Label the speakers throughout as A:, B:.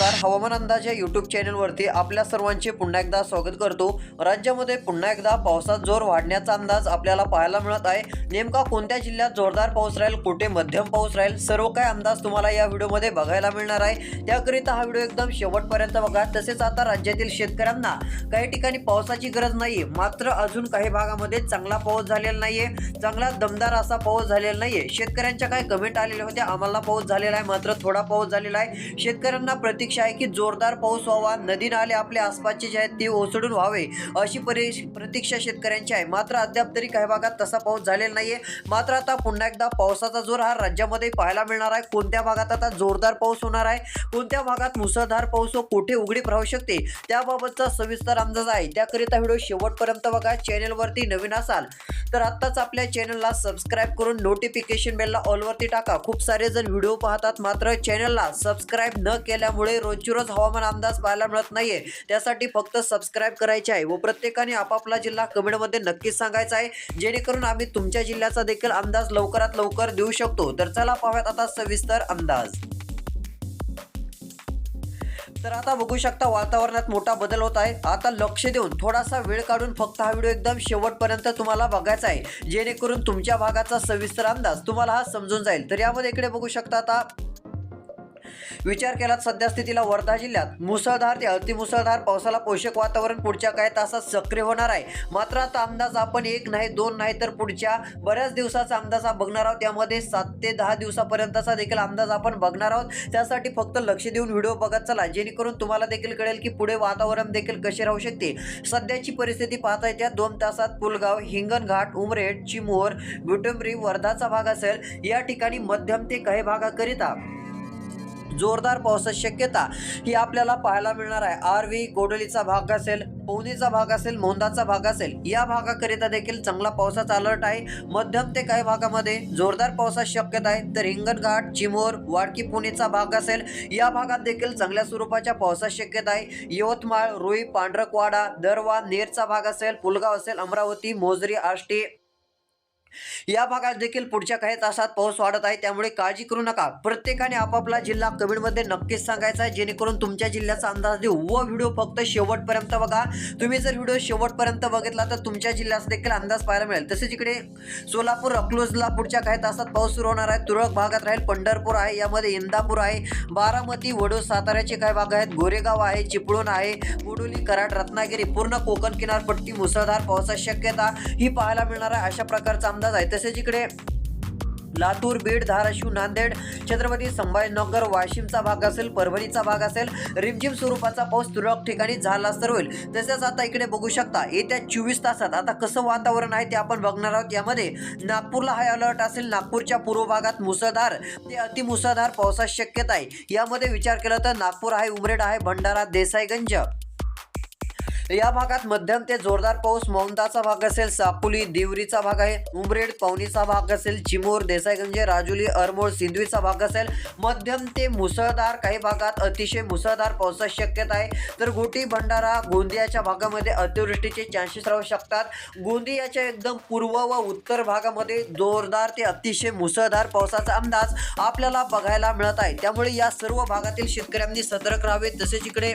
A: नमस्कार. हवामान अंदाज या युट्यूब चॅनलवरती आपल्या सर्वांचे पुन्हा एकदा स्वागत करतो. राज्यामध्ये पुन्हा एकदा पावसात जोर वाढण्याचा अंदाज आपल्याला पाहायला मिळत आहे. नेमका कोणत्या जिल्ह्यात जोरदार पाऊस राहील कुठे मध्यम पाऊस राहील सर्व काही अंदाज तुम्हाला या व्हिडिओमध्ये बघायला मिळणार आहे. त्याकरिता हा व्हिडिओ एकदम शेवटपर्यंत बघा. तसेच आता राज्यातील शेतकऱ्यांना काही ठिकाणी पावसाची गरज नाही मात्र अजून काही भागामध्ये चांगला पाऊस झालेला नाहीये. चांगला दमदार असा पाऊस झालेला नाहीये. शेतकऱ्यांच्या काही कमेंट आलेल्या होत्या. आम्हाला पाऊस झालेला आहे. मात्र थोडा पाऊस झालेला आहे. शेतकऱ्यांना प्रतीक्षा आहे की जोरदार पाऊस व्हावा नदी नाले आपल्या आसपासचे जे आहेत ते ओसडून व्हावे अशी परि प्रतीक्षा शेतकऱ्यांची आहे. मात्र अद्याप तरी काही भागात तसा पाऊस झालेला नाहीये. मात्र आता पुन्हा एकदा पावसाचा जोर हा राज्यामध्ये पाहायला मिळणार आहे. कोणत्या भागात आता जोरदार पाऊस होणार आहे? कोणत्या भागात मुसळधार पाऊस व कुठे उघडीप राहू शकते? त्याबाबतचा सविस्तर अंदाज आहे. त्याकरिता व्हिडिओ शेवटपर्यंत बघा. चॅनेलवरती नवीन असाल तर आत्ताच आपल्या चॅनलला सबस्क्राईब करून नोटिफिकेशन बेलला ऑलवरती टाका. खूप सारे जण व्हिडिओ पाहतात. मात्र चॅनलला सबस्क्राईब न केल्यामुळे रोजची रोज हवामान अंदाज पाहायला मिळत नाहीये. त्यासाठी फक्त सबस्क्राईब करायचे आहे. व प्रत्येकाने आपापला जिल्हा कमेंटमध्ये नक्कीच सांगायचा आहे. जेणेकरून आम्ही तुमच्या जिल्ह्याचा देखील अंदाज लवकरात लवकर देऊ शकतो. तर चला पाहूयात आता सविस्तर अंदाज. तर आता बघू शकता वातावरणात मोठा बदल होत आहे. आता लक्ष देऊन थोडासा वेळ काढून फक्त हा व्हिडिओ एकदम शेवटपर्यंत तुम्हाला बघायचा आहे. जेणेकरून तुमच्या भागाचा सविस्तर अंदाज तुम्हाला हा समजून जाईल. तर यामध्ये इकडे बघू शकता आता विचार केला सध्या स्थितीला वर्धा जिल्ह्यात. मुसळधार ते अतिमुसळधार पावसाला पोषक वातावरण पुढच्या काही तासात सक्रिय होणार आहे. मात्र आता अंदाज आपण एक नाही दोन नाही तर पुढच्या बऱ्याच दिवसाचा अंदाज हा बघणार आहोत. त्यामध्ये सात ते दहा दिवसापर्यंतचा देखील अंदाज आपण बघणार आहोत. त्यासाठी फक्त लक्ष देऊन व्हिडिओ बघत चला. जेणेकरून तुम्हाला देखील कळेल की पुढे वातावरण देखील कसे राहू शकते. सध्याची परिस्थिती पाहता येत्या दोन तासात पुलगाव हिंगणघाट उमरेड चिमोर गुटुंबरी वर्धाचा भाग असेल. या ठिकाणी मध्यम ते काही भागाकरिता जोरदार पावसाची शक्यता ही आपल्याला पाहायला मिळणार आहे. आरवी गोडलीचा भाग असेल पवनीचा भाग असेल मोंदाचा भाग असेल या भागाकरिता देखील चांगला पावसाचा अलर्ट आहे. मध्यम ते काही भागामध्ये जोरदार पावसाची शक्यता आहे. तर हिंगणघाट चिमोर वाडकी पुणेचा भाग असेल या भागात देखील चांगल्या स्वरूपाच्या पावसाची शक्यता आहे. यवतमाळ रुई पांढरकवाडा दरवा नेरचा भाग असेल पुलगाव असेल अमरावती मोजरी आष्टी या भागात देखील पुढच्या काही तासात पाऊस वाढत आहे त्यामुळे काळजी करू नका. प्रत्येकाने आपापला जिल्हा कमेंटमध्ये नक्कीच सांगायचा आहे जेणेकरून तुमच्या जिल्ह्याचा अंदाज देऊ व व्हिडिओ फक्त शेवटपर्यंत बघा. तुम्ही जर व्हिडिओ शेवटपर्यंत बघितला तर तुमच्या जिल्ह्याचा देखील अंदाज पाहायला मिळेल. तसेच इकडे सोलापूर अकलूजला पुढच्या काही तासात पाऊस सुरू होणार आहे. तुरळक भागात राहील पंढरपूर आहे यामध्ये इंदापूर आहे बारामती वडो साताऱ्याचे काही भाग आहेत. गोरेगाव आहे चिपळूण आहे कुडोली कराड रत्नागिरी पूर्ण कोकण किनारपट्टी मुसळधार पावसाची शक्यता ही पाहायला मिळणार आहे. अशा प्रकारचा अंदाज आहे तसेच इकडे लातूर बीड धाराशिव नांदेड छत्रपती संभाजीनगर वाशिमचा भाग असेल परभणीचा भाग असेल रिमझिम स्वरूपाचा पाऊस तुरळक ठिकाणी झाला तर होईल. तसेच आता इकडे बघू शकता येत्या चोवीस तासात आता कसं वातावरण आहे ते आपण बघणार आहोत. यामध्ये नागपूरला हाय अलर्ट असेल नागपूरच्या पूर्व भागात मुसळधार ते अतिमुसळधार पावसाची शक्यता आहे. यामध्ये विचार केला तर नागपूर आहे उमरेड आहे भंडारा देसाईगंज. या भागात मध्यम ते जोरदार पाऊस मौंदाचा भाग असेल सापुली देवरीचा भाग आहे उमरेड पवनीचा भाग असेल चिमूर देसाईगंज राजुली अरमोळ सिंधवीचा भाग असेल. मध्यम ते मुसळधार काही भागात अतिशय मुसळधार पावसाची शक्यता आहे. तर गोटी भंडारा गोंदियाच्या भागामध्ये अतिवृष्टीचे चान्सेस राहू शकतात. गोंदियाच्या एकदम पूर्व व उत्तर भागामध्ये जोरदार ते अतिशय मुसळधार पावसाचा अंदाज आपल्याला बघायला मिळत आहे. त्यामुळे या सर्व भागातील शेतकऱ्यांनी सतर्क राहावे. तसेच इकडे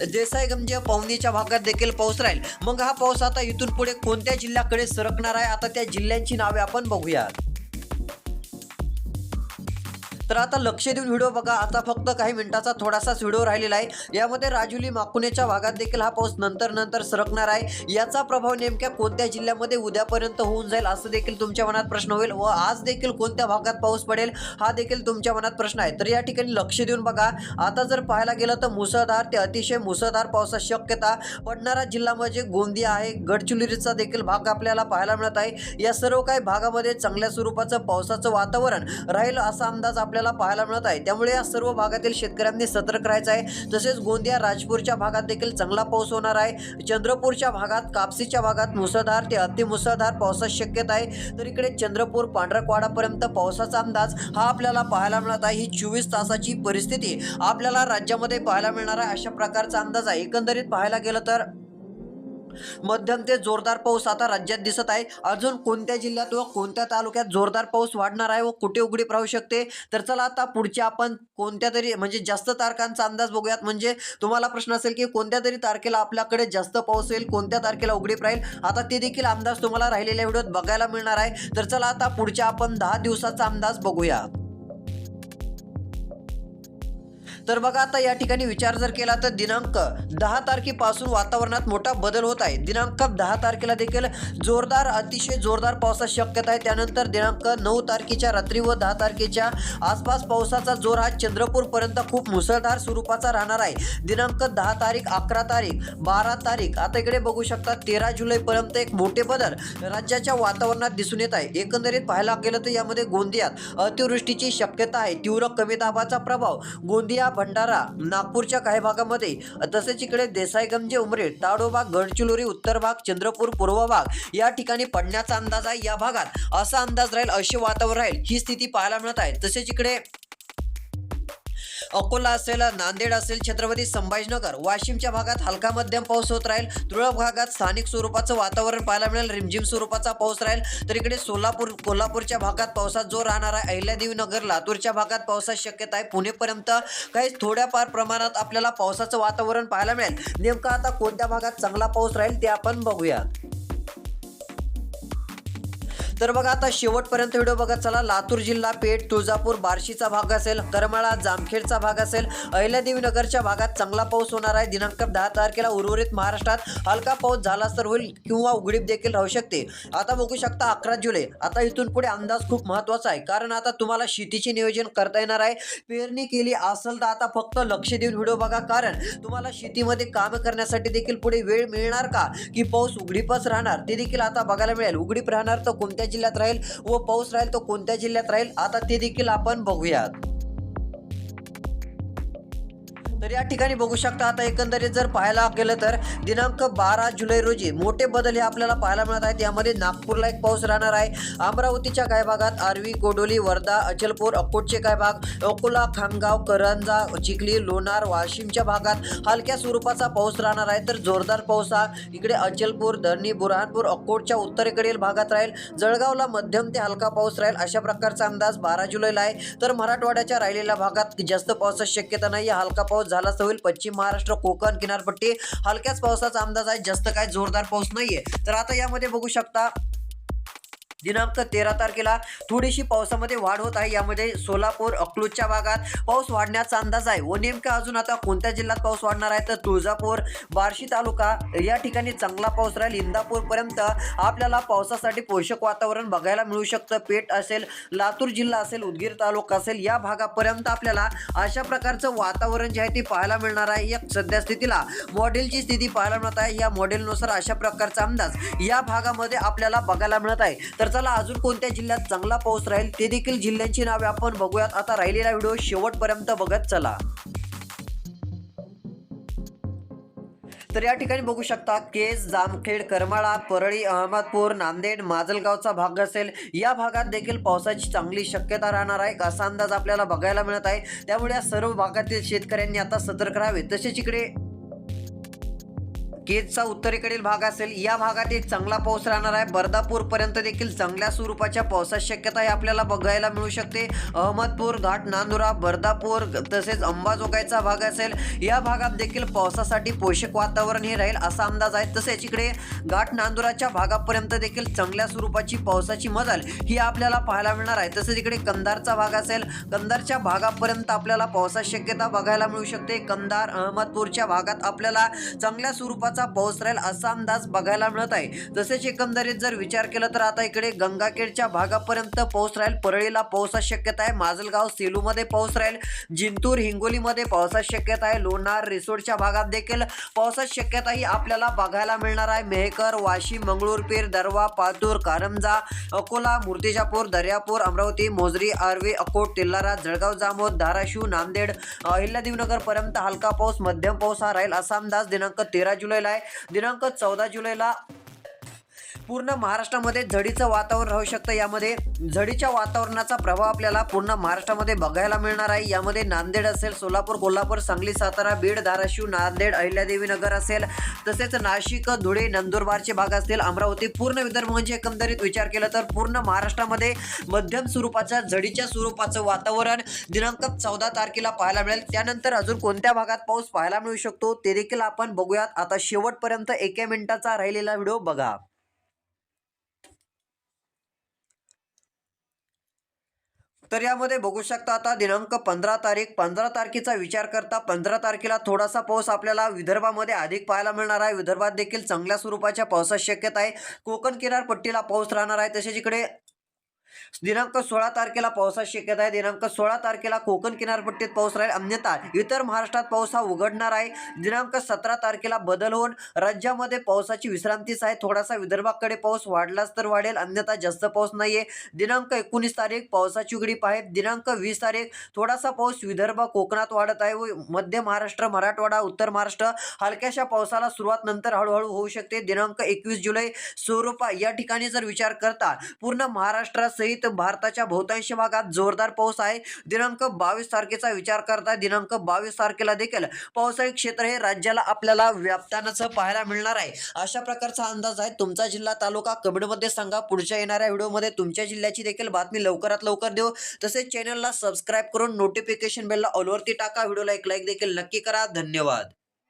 A: देसाईगंज पवनीच्या भागात देखील पाऊस राहील. मग हा पाऊस आता इथून पुढे कोणत्या जिल्ह्याकडे सरकणार आहे? आता त्या जिल्ह्यांची नावे आपण बघूया तर आता लक्ष देऊन व्हिडिओ बघा. आता फक्त काही मिनिटाचा थोडासाच व्हिडिओ राहिलेला आहे. यामध्ये राजुली माकुनेच्या भागात देखील हा पाऊस नंतर नंतर सरकणार आहे. याचा प्रभाव नेमक्या कोणत्या जिल्ह्यामध्ये उद्यापर्यंत होऊन जाईल असं देखील तुमच्या मनात प्रश्न होईल व आज देखील कोणत्या भागात पाऊस पडेल हा देखील तुमच्या मनात प्रश्न आहे. तर या ठिकाणी लक्ष देऊन बघा. आता जर पाहायला गेलं तर मुसळधार ते अतिशय मुसळधार पावसाची शक्यता पडणारा जिल्हा म्हणजे गोंदिया आहे. गडचिरोलीचा देखील भाग आपल्याला पाहायला मिळत आहे. या सर्व काही भागामध्ये चांगल्या स्वरूपाचं पावसाचं वातावरण राहील असा अंदाज आपल्या आपल्याला पाहायला मिळत आहे. त्यामुळे या सर्व भागातील शेतकऱ्यांनी सतर्क राहायचं आहे. तसेच गोंदिया राजपूरच्या भागात देखील चांगला पाऊस होणार आहे. चंद्रपूरच्या भागात कापसीच्या भागात मुसळधार ते अतिमुसळधार पावसाची शक्यता आहे. तर इकडे चंद्रपूर पांढरकवाडापर्यंत पावसाचा अंदाज हा आपल्याला पाहायला मिळत आहे. ही चोवीस तासाची परिस्थिती आपल्याला राज्यामध्ये पाहायला मिळणार आहे. अशा प्रकारचा अंदाज आहे. एकंदरीत पाहायला गेलं तर मध्यम ते जोरदार पाऊस आता राज्यात दिसत आहे. अजून कोणत्या जिल्ह्यात व कोणत्या तालुक्यात जोरदार पाऊस वाढणार आहे व कुठे उघडीप राहू शकते? तर चला आता पुढच्या आपण कोणत्या तरी म्हणजे जास्त तारखांचा अंदाज बघूयात. म्हणजे तुम्हाला प्रश्न असेल की कोणत्या तरी तारखेला आपल्याकडे जास्त पाऊस येईल कोणत्या तारखेला उघडीप राहील? आता ते देखील अंदाज तुम्हाला राहिलेल्या व्हिडिओत बघायला मिळणार आहे. तर चला आता पुढच्या आपण दहा दिवसाचा अंदाज बघूया. तर बघा आता या ठिकाणी विचार जर केला तर दिनांक दहा तारखेपासून वातावरणात मोठा बदल होत आहे. दिनांक दहा तारखेला देखील जोरदार अतिशय जोरदार पावसाची शक्यता आहे. त्यानंतर दिनांक नऊ तारखेच्या रात्री व दहा तारखेच्या आसपास पावसाचा जोर हा चंद्रपूरपर्यंत खूप मुसळधार स्वरूपाचा राहणार आहे. दिनांक दहा तारीख अकरा तारीख बारा तारीख आता इकडे बघू शकता तेरा जुलैपर्यंत एक मोठे बदल राज्याच्या वातावरणात दिसून येत आहे. एकंदरीत पाहायला गेलं तर यामध्ये गोंदियात अतिवृष्टीची शक्यता आहे. तीव्र कमी दाबाचा प्रभाव गोंदिया भंडारा नागपूरच्या काही भागामध्ये तसेच इकडे देसाईगंज उमरेड ताडोबा गडचिरोली उत्तर भाग चंद्रपूर पूर्व भाग या ठिकाणी पडण्याचा अंदाज आहे या भागात. असा अंदाज राहील असे वातावरण राहील ही स्थिती पाहायला मिळत आहे. तसेच इकडे अकोला असेल नांदेड असेल छत्रपती संभाजीनगर वाशिमच्या भागात हलका मध्यम पाऊस होत राहील. तुरळक भागात स्थानिक स्वरूपाचं वातावरण पाहायला मिळेल. रिमझिम स्वरूपाचा पाऊस राहील. तर इकडे सोलापूर कोल्हापूरच्या भागात पावसात जोर राहणार आहे. अहिल्यादेवी नगर लातूरच्या भागात पावसाची शक्यता आहे. पुणेपर्यंत काही थोड्याफार प्रमाणात आपल्याला पावसाचं वातावरण पाहायला मिळेल. नेमकं आता कोणत्या भागात चांगला पाऊस राहील ते आपण बघूया. तर बघा आता शेवटपर्यंत व्हिडिओ बघत चला. लातूर जिल्हा पेठ तुळजापूर बार्शीचा भाग असेल करमाळा जामखेडचा भाग असेल अहिल्यादेवी नगरच्या भागात चांगला पाऊस होणार आहे. दिनांक दहा तारखेला उर्वरित महाराष्ट्रात हलका पाऊस झाला तर होईल किंवा उघडीप देखील राहू शकते. आता बघू शकता अकरा जुलै. आता इथून पुढे अंदाज खूप महत्त्वाचा आहे. कारण आता तुम्हाला शेतीचे नियोजन करता येणार आहे. पेरणी केली असेल तर आता फक्त लक्ष देऊन व्हिडिओ बघा. कारण तुम्हाला शेतीमध्ये काम करण्यासाठी देखील पुढे वेळ मिळणार का? की पाऊस उघडीपच राहणार? ते देखील आता बघायला मिळेल. उघडीप राहणार तर कोणत्या जिल्ह्यात राहील व पाऊस राहील तो कोणत्या जिल्ह्यात राहील? आता ते देखील आपण बघूयात. तर या ठिकाणी बघू शकता आता एकंदरीत जर पाहायला गेलं तर दिनांक बारा जुलै रोजी मोठे बदल हे आपल्याला पाहायला मिळत आहेत. यामध्ये नागपूरला एक पाऊस राहणार आहे. अमरावतीच्या काही भागात आर्वी कोडोली वर्धा अचलपूर अकोटचे काही भाग अकोला खामगाव करंजा चिखली लोणार वाशिमच्या भागात हलक्या स्वरूपाचा पाऊस राहणार आहे. तर जोरदार पाऊस हा इकडे अचलपूर धरणी बुरहानपूर अकोटच्या उत्तरेकडील भागात राहील. जळगावला मध्यम ते हलका पाऊस राहील. अशा प्रकारचा अंदाज बारा जुलैला आहे. तर मराठवाड्याच्या राहिलेल्या भागात जास्त पावसाची शक्यता नाही. हलका पाऊस झाला होईल पश्चिम महाराष्ट्र कोकण किनारपट्टी हलक्याच पावसाचा अंदाज आहे जास्त काय जोरदार पाऊस नाहीये. तर आता यामध्ये बघू शकता दिनांक तेरा तारखेला थोडीशी पावसामध्ये वाढ होत आहे. यामध्ये सोलापूर अकलूजच्या भागात पाऊस वाढण्याचा अंदाज आहे व नेमका अजून आता कोणत्या जिल्ह्यात पाऊस वाढणार आहे? तर तुळजापूर बार्शी तालुका या ठिकाणी चांगला पाऊस राहील. इंदापूरपर्यंत आपल्याला पावसासाठी पोषक वातावरण बघायला मिळू शकतं. पेठ असेल लातूर जिल्हा असेल उदगीर तालुका असेल या भागापर्यंत आपल्याला अशा प्रकारचं वातावरण जे आहे ते पाहायला मिळणार आहे. या सध्या स्थितीला मॉडेलची स्थिती पाहायला मिळत आहे. या मॉडेलनुसार अशा प्रकारचा अंदाज या भागामध्ये आपल्याला बघायला मिळत आहे. तर चला अजून कोणत्या जिल्ह्यात चांगला पाऊस राहील ते देखील जिल्ह्यांची नावे आपण बघूयात. आता राहिलेला व्हिडिओ शेवटपर्यंत बघत चला. तर या ठिकाणी बघू शकता केस जामखेड करमाळा परळी अहमदपूर नांदेड माजलगावचा भाग असेल. या भागात देखील पावसाची चांगली शक्यता राहणार आहे. असा अंदाज आपल्याला बघायला मिळत आहे त्यामुळे या सर्व भागातील शेतकऱ्यांनी आता सतर्क राहावे. तसेच इकडे केजचा उत्तरेकडील भाग असेल या भागात एक चांगला पाऊस राहणार आहे. बर्दापूर पर्यंत देखील चांगल्या स्वरूपाच्या पावसाची शक्यता ही आपल्याला बघायला मिळू शकते. अहमदपूर घाट नांदुरा बर्दापूर तसेच अंबाजोगाईचा भाग असेल या भागात देखील पावसासाठी पोषक वातावरण हे राहील असा अंदाज आहे. तसेच इकडे घाट नांदुराच्या भागापर्यंत देखील चांगल्या स्वरूपाची पावसाची मजल ही आपल्याला पाहायला मिळणार आहे. तसेच इकडे कंधारचा भाग असेल कंधारच्या भागापर्यंत आपल्याला पावसाची शक्यता बघायला मिळू शकते. कंधार अहमदपूरच्या भागात आपल्याला चांगल्या स्वरूपाचा पाऊस राहील असा अंदाज बघायला मिळत आहे. तसेच एकंदरीत जर विचार केला तर आता इकडे गंगाखेडच्या भागापर्यंत पाऊस राहील. परळीला पावसाची शक्यता आहे. माजलगाव सेलूमध्ये पाऊस राहील. जिंतूर हिंगोलीमध्ये पावसाची शक्यता आहे. लोणार रिसोडच्या भागात देखील पावसाची शक्यता ही आपल्याला बघायला मिळणार आहे. मेहकर वाशिम मंगळूरपीर दरवा पातूर कारंजा अकोला मूर्तिजापूर दर्यापूर अमरावती मोजरी आर्वी अकोट तेल्लारा जळगाव जामोद धाराशिव नांदेड अहिल्यादेवीनगर पर्यंत हलका पाऊस मध्यम पाऊस हा राहील असा अंदाज दिनांक तेरा जुलैला आहे दिनांक चौदा जुलैला पूर्ण महाराष्ट्रामध्ये झडीचं वातावरण राहू शकतं. यामध्ये झडीच्या वातावरणाचा प्रभाव आपल्याला पूर्ण महाराष्ट्रामध्ये बघायला मिळणार आहे. यामध्ये नांदेड असेल सोलापूर कोल्हापूर सांगली सातारा बीड धाराशिव नांदेड अहिल्यादेवी नगर असेल तसेच नाशिक धुळे नंदुरबारचे भाग असतील अमरावती पूर्ण विदर्भ म्हणजे एकंदरीत विचार केला तर पूर्ण महाराष्ट्रामध्ये मध्यम स्वरूपाच्या झडीच्या स्वरूपाचं वातावरण दिनांक चौदा तारखेला पाहायला मिळेल. त्यानंतर अजून कोणत्या भागात पाऊस पाहायला मिळू शकतो ते देखील आपण बघूयात. आता शेवटपर्यंत एका मिनिटाचा राहिलेला व्हिडिओ बघा. तर यामध्ये बघू शकता आता दिनांक पंधरा तारीख पंधरा तारखेचा विचार करता पंधरा तारखेला थोडासा पाऊस आपल्याला विदर्भामध्ये अधिक पाहायला मिळणार आहे. विदर्भात देखील चांगल्या स्वरूपाच्या पावसाची शक्यता आहे. कोकण किनारपट्टीला पाऊस राहणार आहे. तसेच इकडे दिनांक सोळा तारखेला पावसाची शक्यता आहे. दिनांक सोळा तारखेला कोकण किनारपट्टीत पाऊस राहील. अन्यथा इतर महाराष्ट्रात पाऊस हा उघडणार आहे. दिनांक सतरा तारखेला बदल होऊन राज्यामध्ये पावसाची विश्रांतीच आहे. थोडासा विदर्भाकडे पाऊस वाढलाच तर वाढेल. अन्यथा जास्त पाऊस नाहीये. दिनांक एकोणीस तारीख पावसाची उघडीप आहे दिनांक वीस तारीख थोडासा पाऊस विदर्भ कोकणात वाढत आहे. व मध्य महाराष्ट्र मराठवाडा उत्तर महाराष्ट्र हलक्याशा पावसाला सुरुवात नंतर हळूहळू होऊ शकते. दिनांक एकवीस जुलै स्वरूपा या ठिकाणी जर विचार करता पूर्ण महाराष्ट्रासहित भारताच्या बहुतांश भागात जोरदार पाऊस आहे. दिनांक बावीस तारखेचा विचार करता दिनांक बावीस तारखेला देखील पावसाळी क्षेत्र हे राज्याला आपल्याला व्यापतानाचं पाहायला मिळणार आहे. अशा प्रकारचा अंदाज आहे. तुमचा जिल्हा तालुका कमेंटमध्ये सांगा. पुढच्या येणाऱ्या व्हिडिओमध्ये तुमच्या जिल्ह्याची देखील बातमी लवकरात लवकर देऊ. तसेच चॅनलला सबस्क्राईब करून नोटिफिकेशन बेलला ऑलवरती टाका. व्हिडिओला एक लाईक देखील नक्की करा. धन्यवाद.